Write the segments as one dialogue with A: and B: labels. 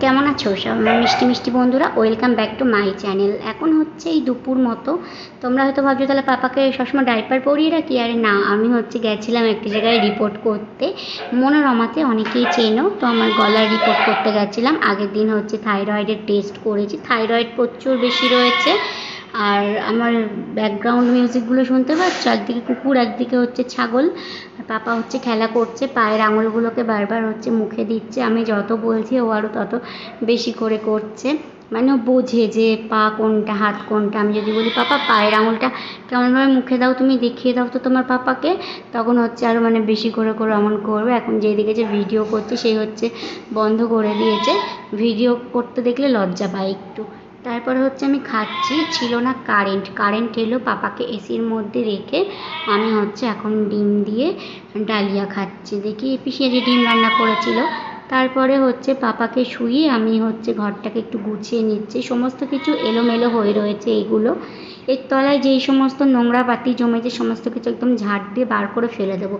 A: কেমন আছো সব? আমার মিষ্টি মিষ্টি বন্ধুরা, welcome back to my channel. এখন হচ্ছে এই দুপুর মতো। তোমরা হয়তো ভাবছ তাহলে পাপাকে সবসময় ডাইপার পরিয়ে রাখি? আরে না, আমি হচ্ছে গেছিলাম একটি জায়গায় রিপোর্ট করতে। মনোরমাতে অনেকেই চেনো, তো আমার গলার রিপোর্ট করতে গেছিলাম। আগের দিন হচ্ছে থাইরয়েডের টেস্ট করেছি। থাইরয়েড প্রচুর বেশি রয়েছে। আর আমার ব্যাকগ্রাউন্ড মিউজিকগুলো শুনতে পাচ্ছ? একদিকে কুকুর, একদিকে হচ্ছে ছাগল। আর পাপা হচ্ছে খেলা করছে, পায়ের আঙুলগুলোকে বারবার হচ্ছে মুখে দিচ্ছে। আমি যত বলছি ও আরও তত বেশি করে করছে। মানে বোঝে যে পা কোনটা, হাত কোনটা। আমি যদি বলি, পাপা, পায়ের আঙুলটা কেমনভাবে মুখে দাও, তুমি দেখিয়ে দাও তো তোমার পাপাকে। তখন হচ্ছে আরও মানে বেশি করে করে এমন করবে। এখন যেদিকে যে ভিডিও করছে সেই হচ্ছে বন্ধ করে দিয়েছে। ভিডিও করতে দেখলে লজ্জা পায় একটু। তারপরে হচ্ছে আমি খাচ্ছি, ছিল না কারেন্ট কারেন্ট এলো পাপাকে এসির মধ্যে রেখে আমি হচ্ছে এখন ডিম দিয়ে ডালিয়া খাচ্ছি। দেখি পিসিয়ে যে ডিম রান্না করেছিল, তারপরে হচ্ছে পাপাকে শুয়ে আমি হচ্ছে ঘরটাকে একটু গুছিয়ে নিচ্ছি। সমস্ত কিছু এলোমেলো হয়ে রয়েছে এইগুলো এর তলায় যেই সমস্ত নোংরা পাতি জমেছে সমস্ত কিছু একদম ঝাড় দিয়ে বার করে ফেলে দেবো।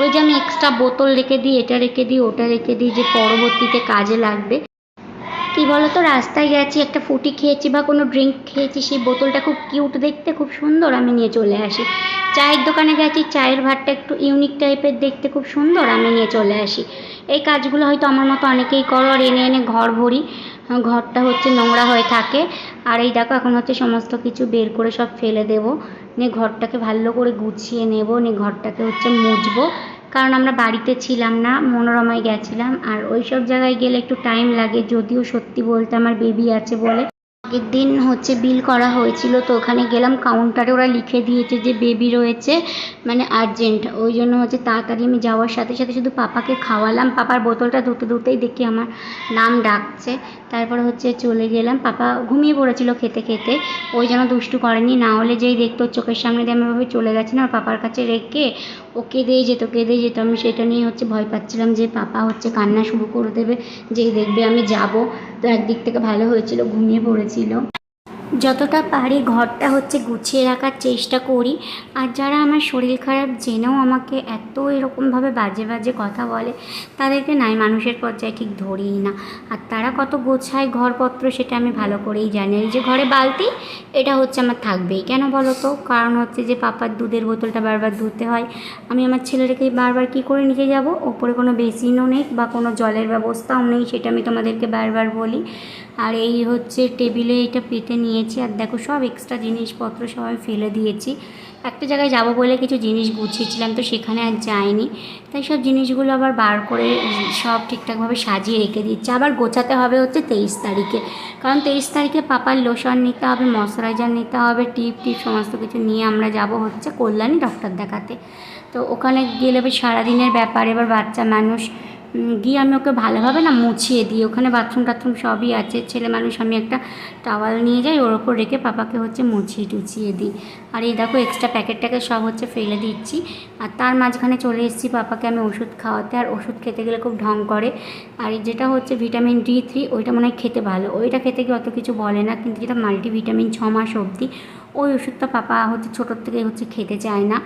A: ওই যে আমি এক্সট্রা বোতল রেখে দিই, এটা রেখে দিই, ওটা রেখে দিই যে পরবর্তীতে কাজে লাগবে। কী বলতো, রাস্তায় গেছি, একটা ফুটি খেয়েছি বা কোনো ড্রিঙ্ক খেয়েছি, সেই বোতলটা খুব কিউট দেখতে, খুব সুন্দর আমি নিয়ে চলে আসি। চায়ের দোকানে গেছি, চায়ের ভাতটা একটু ইউনিক টাইপের দেখতে, খুব সুন্দর আমি নিয়ে চলে আসি। এই কাজগুলো হয়তো আমার মতো অনেকেই করো, আর এনে এনে ঘর ভরি। ঘরটা হচ্ছে নোংরা হয়ে থাকে। আর এই দেখো, এখন হচ্ছে সমস্ত কিছু বের করে সব ফেলে দেবো। নিয়ে ঘরটাকে ভালো করে গুছিয়ে নেব, নিয়ে ঘরটাকে হচ্ছে মুছবো। কারণ আমরা বাড়িতে ছিলাম না, মনোরমায় গেছিলাম। আর ওই সব জায়গায় গেলে একটু টাইম লাগে, যদিও সত্যি বলতে আমার বেবি আছে বলে আগের দিন হচ্ছে বিল করা হয়েছিল, তো ওখানে গেলাম কাউন্টারে ওরা লিখে দিয়েছে যে বেবি রয়েছে মানে আর্জেন্ট ওই জন্য হচ্ছে তাড়াতাড়ি আমি যাওয়ার সাথে সাথে শুধু পাপাকে খাওয়ালাম, পাপার বোতলটা ধুতে ধুতেই দেখি আমার নাম ডাকছে, তারপরে হচ্ছে চলে গেলাম, পাপা ঘুমিয়ে পড়েছিল খেতে খেতে, ওই জন্য দুষ্টু করেনি, না হলে যেই দেখতো চোখের সামনে দিয়ে আমি চলে গেছি না পাপার কাছে রেখে ও কেঁদেই যেত কেঁদেই যেত, আমি সেটা নিয়ে হচ্ছে ভয় পাচ্ছিলাম যে পাপা হচ্ছে কান্না শুরু করে দেবে, যেই দেখবে আমি যাব, তো একদিক থেকে ভালো হয়েছিল, ঘুমিয়ে পড়েছিল যতটা পারি ঘরটা হচ্ছে গুছিয়ে রাখার চেষ্টা করি। আর যারা আমার শরীর খারাপ, জেনেও আমাকে এত এরকমভাবে বাজে বাজে কথা বলে, তাদেরকে নাই মানুষের পর্যায়ে ঠিক ধরিই না। আর তারা কত গোছায় ঘরপত্র সেটা আমি ভালো করেই জানি। এই যে ঘরে বালতি, এটা হচ্ছে আমার থাকবেই। কেন বলো তো? কারণ হচ্ছে যে পাপার দুধের বোতলটা বারবার ধুতে হয়। আমি আমার ছেলেটাকে বারবার কী করে নিতে যাব? ওপরে কোনো বেসিনও নেই বা কোনো জলের ব্যবস্থাও নেই, সেটা আমি তোমাদেরকে বারবার বলি। আর এই হচ্ছে টেবিলে এটা পেতে নিয়েছি আর দেখো সব এক্সট্রা জিনিসপত্র সবাই ফেলে দিয়েছি। একটা জায়গায় যাব বলে কিছু জিনিস গুছিয়েছিলাম, তো সেখানে আর যাইনি। তাই সব জিনিসগুলো আবার বার করে সব ঠিকঠাকভাবে সাজিয়ে রেখে দিচ্ছি। আবার গোছাতে হবে হচ্ছে তেইশ তারিখে। কারণ তেইশ তারিখে পাপার লোশন নিতে হবে ময়শ্চারাইজার নিতে হবে টিপ টিপ সমস্ত কিছু নিয়ে আমরা যাব হচ্ছে কল্যাণী ডক্টর দেখাতে। তো ওখানে গেলে সারাদিনের ব্যাপার, এবার বাচ্চা মানুষ গিয়ে আমি ওকে ভালোভাবে না মুছিয়ে দিই। ওখানে বাথরুম টাথরুম সবই আছে। ছেলে মানুষ, আমি একটা টাওয়াল নিয়ে যাই, ওর ওপর রেখে পাপাকে হচ্ছে মুছিয়ে টুছিয়ে দিই। আর এই দেখো এক্সট্রা প্যাকেট ট্যাকেট সব হচ্ছে ফেলে দিচ্ছি। আর তার মাঝখানে চলে এসেছি পাপাকে আমি ওষুধ খাওয়াতে। আর ওষুধ খেতে গেলে খুব ঢং করে। আর যেটা হচ্ছে ভিটামিন ডি থ্রি ওইটা মনে হয় খেতে ভালো। ওইটা খেতে গিয়ে অত কিছু বলে না। কিন্তু যেটা মাল্টিভিটামিন ছ মাস অবধি, ওই ওষুধটা পাপা হচ্ছে ছোটোর থেকে হচ্ছে খেতে চায় না।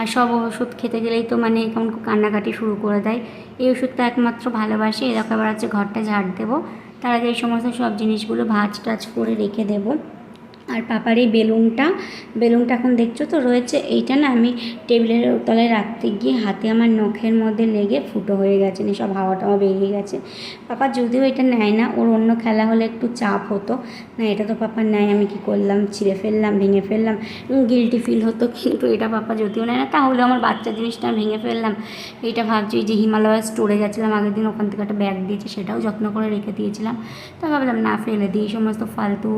A: আর সব ওষুধ খেতে গেলেই তো মানে কেমন কান্নাকাটি শুরু করে দেয়। এই ওষুধটা একমাত্র ভালোবাসি। এরকম আবার হচ্ছে ঘরটা ঝাড় দেবো। তার আগে এই সমস্ত সব জিনিসগুলো ভাজ টাজ করে রেখে দেবো। আর পাপার এই বেলুনটা বেলুনটা এখন দেখছ তো রয়েছে, এইটা না আমি টেবিলের তলায় রাখতে গিয়ে হাতে আমার নখের মধ্যে লেগে ফুটো হয়ে গেছে নি সব হাওয়া টাওয়া বেরিয়ে গেছে। পাপা যদিও এটা নেয় না, ওর অন্য খেলা হলে একটু চাপ হতো, না এটা তো পাপা নেয়, আমি কি করলাম, ছিঁড়ে ফেললাম, ভেঙে ফেললাম গিলটি ফিল হতো, কিন্তু এটা পাপা যদিও নেয় না, তাহলে আমার বাচ্চা জিনিসটা ভেঙে ফেললাম। এটা ভাবছি যে হিমালয় স্টোরে গেছিলাম, আগের দিন ওখান থেকে একটা ব্যাগ দিয়েছে, সেটাও যত্ন করে রেখে দিয়েছিলাম, তা ভাবলাম না, ফেলে দিই সমস্ত ফালতু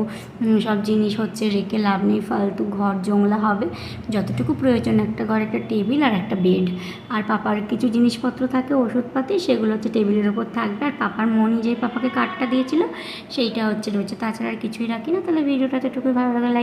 A: সব জিনিস হচ্ছে রেখে লাভ নেই, ফালতু ঘর জংলা হবে। যতটুকু প্রয়োজন, একটা ঘর, একটা টেবিল আর একটা বেড। আর পাপার কিছু জিনিসপত্র থাকে, ওষুধপাতি, সেগুলো হচ্ছে টেবিলের ওপর থাকবে। আর পাপার মনি যে পাপাকে কার্ডটা দিয়েছিল, সেইটা হচ্ছে রয়েছে। তাছাড়া আর কিছুই রাখি না। তাহলে ভিডিওটা এটুকুই ভালো লাগে লাইক